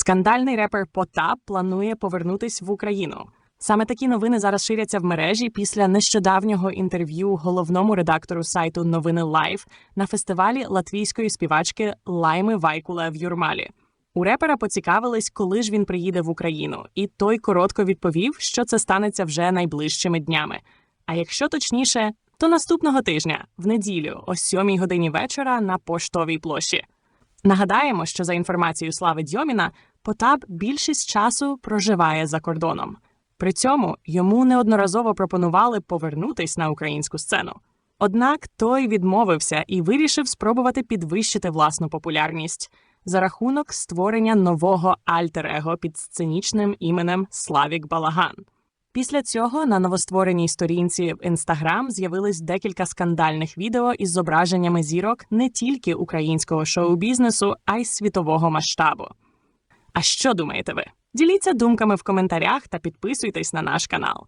Скандальний репер Потап планує повернутись в Україну. Саме такі новини зараз ширяться в мережі після нещодавнього інтерв'ю головному редактору сайту Новини Лайф на фестивалі латвійської співачки Лайми Вайкула в Юрмалі. У репера поцікавились, коли ж він приїде в Україну, і той коротко відповів, що це станеться вже найближчими днями. А якщо точніше, то наступного тижня, в неділю, о 7 годині вечора на поштовій площі. Нагадаємо, що за інформацією Слави Дьоміна, Потап більшість часу проживає за кордоном. При цьому йому неодноразово пропонували повернутись на українську сцену. Однак той відмовився і вирішив спробувати підвищити власну популярність за рахунок створення нового альтер-его під сценічним іменем Славік Балаган. Після цього на новоствореній сторінці в Інстаграм з'явились декілька скандальних відео із зображеннями зірок не тільки українського шоу-бізнесу, а й світового масштабу. А що думаєте ви? Діліться думками в коментарях та підписуйтесь на наш канал.